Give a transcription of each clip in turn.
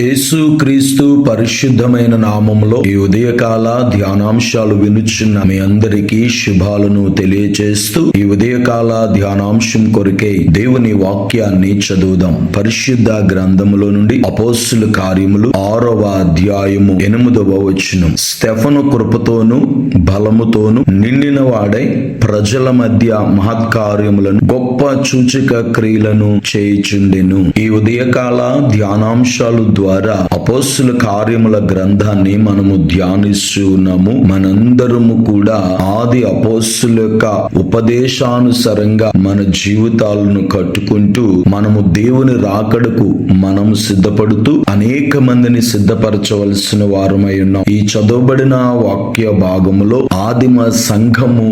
యేసుక్రీస్తు పరిశుద్ధమైన నామములో ఈ ఉదయకాల ధ్యానాంశాలు వినుచున్న మీ అందరికీ శుభాలను తెలియచేస్తూ ఈ ఉదయకాల ధ్యానాంశం కొరికే దేవుని వాక్యాన్ని చదువుదాం. పరిశుద్ధ గ్రంథములో నుండి అపోస్సుల కార్యములు ఆరవ అధ్యాయము ఎనిమిదవ వచనం. స్టెఫను కృపతోను బలముతోను నిండిన వాడై ప్రజల మధ్య మహత్కార్యములను గొప్ప సూచక క్రియలను చేయుచుండెను. ఈ ఉదయకాల ధ్యానాంశాలు ద్వారా అపోస్తుల కార్యముల గ్రంథాన్ని మనము ధ్యానిస్తున్నాము. మనందరము కూడా ఆది అపోస్తుల యొక్క ఉపదేశానుసారంగా మన జీవితాలను కట్టుకుంటూ మనము దేవుని రాకడకు మనము సిద్ధపడుతూ అనేక మందిని సిద్ధపరచవలసిన వారమై ఉన్నాం. ఈ చదవబడిన వాక్య భాగములో ఆదిమ సంఘము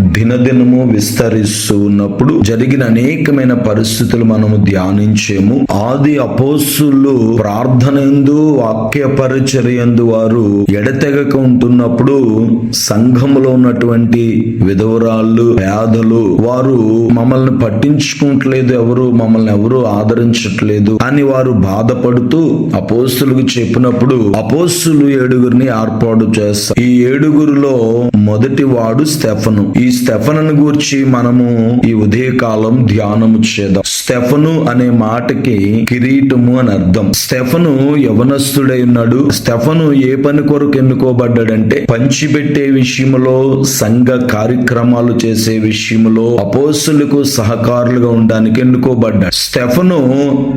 దినదినము విస్తరిస్తూ ఉన్నప్పుడు జరిగిన అనేకమైన పరిస్థితులు మనము ధ్యానించేము. ఆది అపోస్సులు ప్రార్థన ఎందు వాక్య పరిచర్యందు వారు ఎడతెగక ఉంటున్నప్పుడు సంఘములో ఉన్నటువంటి విధవరాళ్ళు పేదలు వారు మమ్మల్ని పట్టించుకుంటలేదు ఎవరు మమ్మల్ని ఎవరు ఆదరించట్లేదు. అని వారు బాధపడుతూ అపోస్తులకు చెప్పినప్పుడు అపోస్తులు ఏడుగురిని ఏర్పాటు చేస్తారు. ఈ ఏడుగురిలో మొదటి వాడు స్టెఫను. ఈ స్టెఫను గూర్చి మనము ఈ ఉదయకాలం ధ్యానము చేద్దాం. స్టెఫను అనే మాటకి కిరీటము అని అర్థం. స్టెఫను యవనస్తుడై ఉన్నాడు. స్టెఫను ఏ పని కొరకు ఎన్నుకోబడ్డాడంటే పంచిపెట్టే విషయంలో సంఘ కార్యక్రమాలు చేసే విషయంలో అపోసులకు సహకారులుగా ఉండడానికి ఎన్నుకోబడ్డాడు. స్టెఫను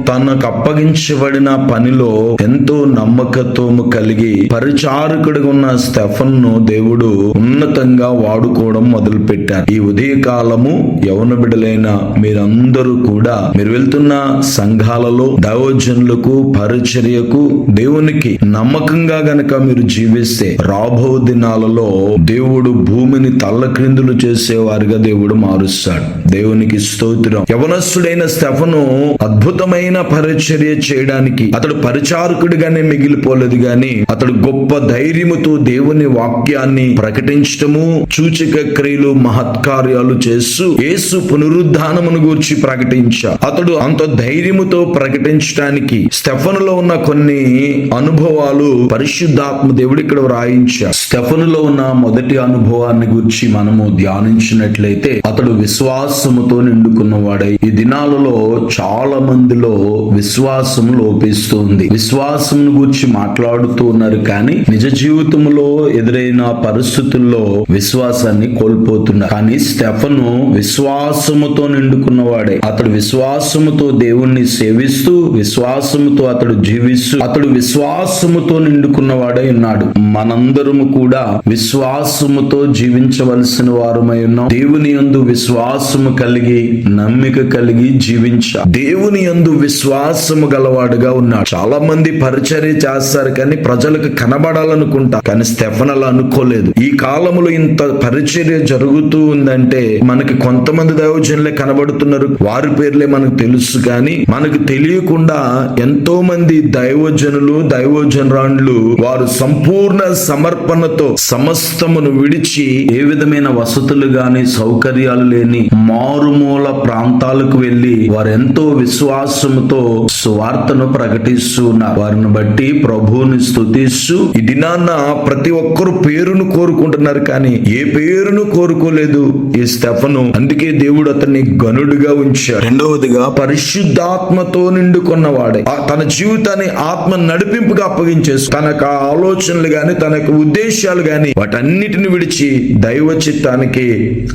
తనకు అప్పగించబడిన పనిలో ఎంతో నమ్మకత్వము కలిగి పరిచారకుడిగా ఉన్న స్టెఫన్ను దేవుడు ఉన్నతంగా వాడుకోవడం మొదలు పెట్టారు ఈ ఉదయకాలము యవన బిడలైన మీరందరూ కూడా మీరు వెళ్తున్న సంఘాలలో దైవజనులకు పరిచర్యకు దేవునికి నమ్మకంగా గనక మీరు జీవిస్తే రాబో దినాలలో దేవుడు భూమిని తల్లక్రిందులు చేసేవారిగా దేవుడు మారుస్తాడు. దేవునికి స్తోత్రం. యవనస్తుడైన స్టెఫను అద్భుతమైన పరిచర్య చేయడానికి అతడు పరిచారకుడిగానే మిగిలిపోలేదు గాని అతడు గొప్ప ధైర్యముతో దేవుని వాక్యాన్ని ప్రకటించటము సూచక క్రియలు మహత్కార్యాలు చేస్తూ యేసు పునరుద్ధానమును గూర్చి ప్రకటించారు అతడు అంత ధైర్యముతో ప్రకటించడానికి స్టెఫనులో ఉన్న కొన్ని అనుభవాలు పరిశుద్ధాత్మ దేవుడు ఇక్కడ వ్రాయించారు స్టెఫనులో ఉన్న మొదటి అనుభవాన్ని గురించి మనము ధ్యానించినట్లయితే అతడు విశ్వాసముతో నిండుకున్నవాడై ఈ దినాలలో చాలా మందిలో విశ్వాసం లోపిస్తుంది. విశ్వాసం గురించి మాట్లాడుతూ ఉన్నారు కానీ నిజ జీవితంలో ఎదురైన పరిస్థితుల్లో విశ్వాసాన్ని కోల్పోతున్నారు. కానీ స్టెఫను విశ్వాసముతో నిండుకున్నవాడే. అతడు విశ్వాసముతో దేవుణ్ణి సేవిస్తూ విశ్వాసముతో అతడు జీవిస్తూ అతడు విశ్వాసముతో నిండుకున్నవాడై ఉన్నాడు. మనందరము కూడా విశ్వాసముతో జీవించవలసిన వారమై ఉన్నాం. దేవుని యందు విశ్వాసము కలిగి నమ్మిక కలిగి జీవించ. దేవుని యందు విశ్వాసము గలవాడుగా ఉన్నాడు. చాలా మంది పరిచర్య చేస్తారు కానీ ప్రజలకు కనబడాలనుకుంటా కానీ స్టెఫన్ అలా అనుకోలేదు. ఈ కాలంలో ఇంత పరిచర్య జరుగుతూ ఉందంటే మనకి కొంతమంది దైవజనులే కనబడుతున్నారు. వారి పేర్లు మనకు తెలుసు కానీ మనకు తెలియకుండా ఎంతో మంది దైవజనులు దైవజనరాండ్లు వారు సంపూర్ణ సమర్పణతో సమస్తమును విడిచి ఏ విధమైన వసతులు గాని సౌకర్యాలు లేని మారుమూల ప్రాంతాలకు వెళ్ళి వారెంతో విశ్వాసముతో సువార్తను ప్రకటిస్తూ ఉన్నారు. వారిని బట్టి ప్రభువుని స్థుతిస్తూ ఈ దినాన్న ప్రతి ఒక్కరు పేరును కోరుకుంటున్నారు కానీ ఏ పేరును కోరుకోలేదు ఈ స్టెఫను. అందుకే దేవుడు అతన్ని గనుడుగా ఉంచాడు. రెండవదిగా పరిశుద్ధాత్మతో నిండుకున్నవాడే. తన జీవితాన్ని ఆత్మ నడిపింపుగా అప్పగించేసు. తనకు ఆలోచనలు గాని తనకు ఉద్దేశాలు గాని వాటన్నిటిని విడిచి దైవ చిత్తానికి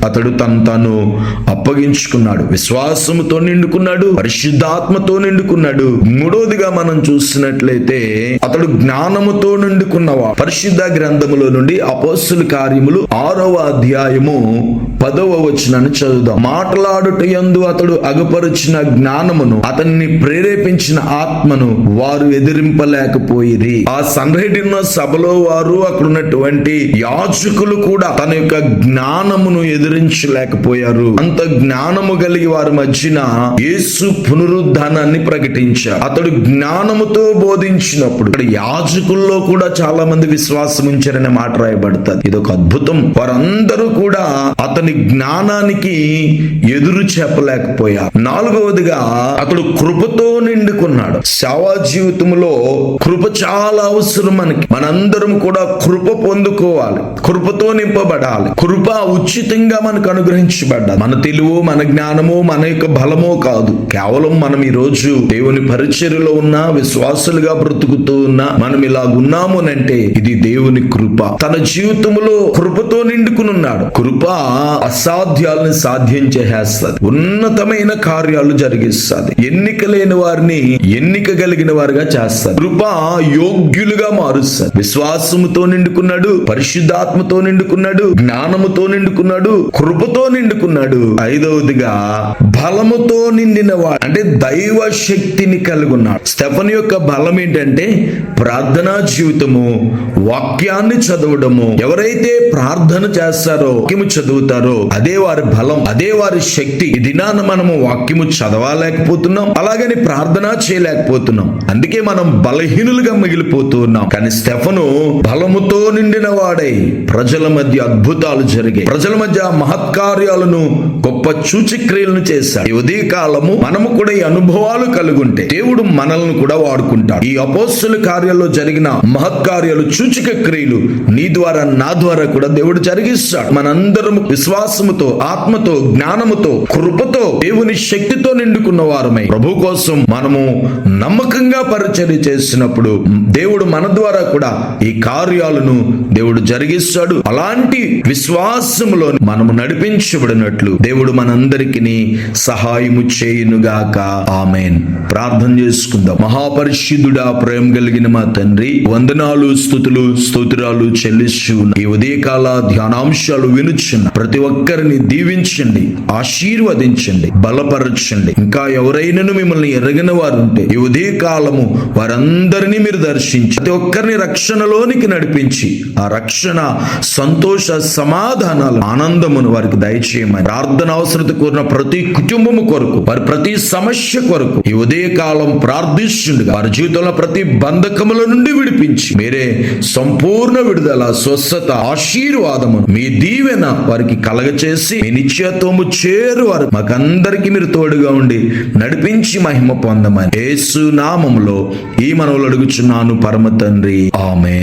అతడు తను తను అప్పగించుకున్నాడు. విశ్వాసముతో నిండుకున్నాడు పరిశుద్ధాత్మతో నిండుకున్నాడు. మూడోదిగా మనం చూసినట్లయితే అతడు జ్ఞానముతో నిండుకున్నవాడు. పరిశుద్ధ గ్రంథములో నుండి అపోస్తుల కార్యములు ఆరవ అధ్యాయము పదవ వచనాన్ని చదువుదాం. మాట్లాడుట యందు అతడు అగపరిచిన జ్ఞానమును అతన్ని ప్రేరేపించిన ఆత్మను వారు ఎదిరింపలేకపోయిరి. ఆ సంఘటిన సభలో వారు అక్కడ ఉన్నటువంటి యాచకులు కూడా తన యొక్క జ్ఞానమును ఎదిరించలేకపోయారు. అంత జ్ఞానము కలిగి వారి మధ్యన యేసు పునరుద్ధానాన్ని ప్రకటించారు. అతడు జ్ఞానముతో బోధించినప్పుడు ఇక్కడ యాజకుల్లో కూడా చాలా మంది విశ్వాసం ఉంచారనే మాట రాయబడుతుంది. ఇది ఒక అద్భుతం. వారందరూ కూడా అతని అతని జ్ఞానానికి ఎదురు చెప్పలేకపోయా నాలుగవదిగా అతడు కృపతో నిండుకున్నాడు. సేవా జీవితంలో కృప చాలా అవసరం మనకి. మనందరం కూడా కృప పొందుకోవాలి. కృపతో నింపబడాలి. కృప ఉచితంగా మనకు అనుగ్రహించబడ్డాలి మన తెలుగు మన జ్ఞానము మన యొక్క బలమో కాదు. కేవలం మనం ఈ రోజు దేవుని పరిచర్యలో ఉన్న విశ్వాసులుగా బ్రతుకుతూ ఉన్నా మనం ఇలా ఉన్నాము అంటే ఇది దేవుని కృప. తన జీవితంలో కృపతో నిండుకుని ఉన్నాడు కృప అసాధ్యాలను సాధ్యం చేసేస్తుంది. ఉన్నతమైన కార్యాలు జరిగిస్తుంది. ఎన్నిక లేని వారిని ఎన్నిక కలిగిన వారుగా చేస్తారు కృప యోగ్యులుగా మారుస్తారు విశ్వాసముతో నిండుకున్నాడు పరిశుద్ధాత్మతో నిండుకున్నాడు జ్ఞానముతో నిండుకున్నాడు కృపతో నిండుకున్నాడు. ఐదవదిగా బలముతో నిండిన వాడు అంటే దైవ శక్తిని కలిగి ఉన్నాడు స్టెఫన్ యొక్క బలం ఏంటంటే ప్రార్థనా జీవితము వాక్యాన్ని చదవడము. ఎవరైతే ప్రార్థన చేస్తారో వాక్యము చదువుతారో అదే వారి బలం అదే వారి శక్తి. ఈ దినాన మనము వాక్యము చదవలేకపోతున్నాం అలాగని ప్రార్థన చేయలేకపోతున్నాం. అందుకే మనం బలహీనులుగా మిగిలిపోతూ ఉన్నాం. కానీ స్టెఫను బలముతో నిండిన వాడై. ప్రజల మధ్య అద్భుతాలు జరిగాయి. ప్రజల మధ్య మహత్కార్యాలను గొప్ప సూచక్రియలను చేశాడు. ఈ ఉదయ కాలము మనము కూడా ఈ అనుభవాలు కలుగుంటే దేవుడు మనల్ని కూడా వాడుకుంటాడు. ఈ అపోస్తుల కార్యాల్లో జరిగిన మహత్కార్యాలు సూచిక క్రియలు నీ ద్వారా నా ద్వారా కూడా దేవుడు జరిగిస్తాడు. మనందరం విశ్వాసముతో ఆత్మతో జ్ఞానముతో కృపతో దేవుని శక్తితో నిండుకున్న వారమై. ప్రభు కోసం మనము నమ్మకంగా పరిచర్య చేసినప్పుడు దేవుడు మన ద్వారా కూడా ఈ కార్యాలను దేవుడు జరిగిస్తాడు. అలాంటి విశ్వాసములో మనము నడిపించబడినట్లు దేవుడు మనందరికి సహాయము చేయునుగాక. ఆమెన్. ప్రార్థన చేసుకుందాం. మహాపరిశుద్ధుడా ప్రేమ కలిగిన మా తండ్రి వందనాలు స్థుతులు స్తోత్రాలు చెల్లిస్తూ ఈ ఉదయకాల ధ్యానాంశాలు వినుచున్న ప్రతి ఒక్కరిని దీవించండి ఆశీర్వదించండి బలపరచండి. ఇంకా ఎవరైనాను మిమ్మల్ని ఎరగిన వారు ఉంటే ఈ ఉదయ కాలము వారందరినీ మీరు దర్శించి ప్రతి ఒక్కరిని రక్షణలోనికి నడిపించి ఆ రక్షణ సంతోష సమాధానాలు ఆనందమును వారికి దయచేయమని ప్రార్థన అవసరత కోరిన ప్రతి కుటుంబము కొరకు వారి ప్రతి సమస్య కొరకు ఈ ఉదయ కాలం ప్రార్థిస్తుండగా వారి జీవితంలో ప్రతి బంధకముల నుండి విడిపించి మీరే సంపూర్ణ విడుదల స్వస్థత ఆశీర్వాదమును మీ దీవెన వారికి కల కలగచేసి మీ నిత్యత్వము చేరు వారు మాకందరికి మీరు తోడుగా ఉండి నడిపించి మహిమ పొందమని యేసు నామములో ఈ మనవులు అడుగుచున్నాను పరమ తండ్రి. ఆమె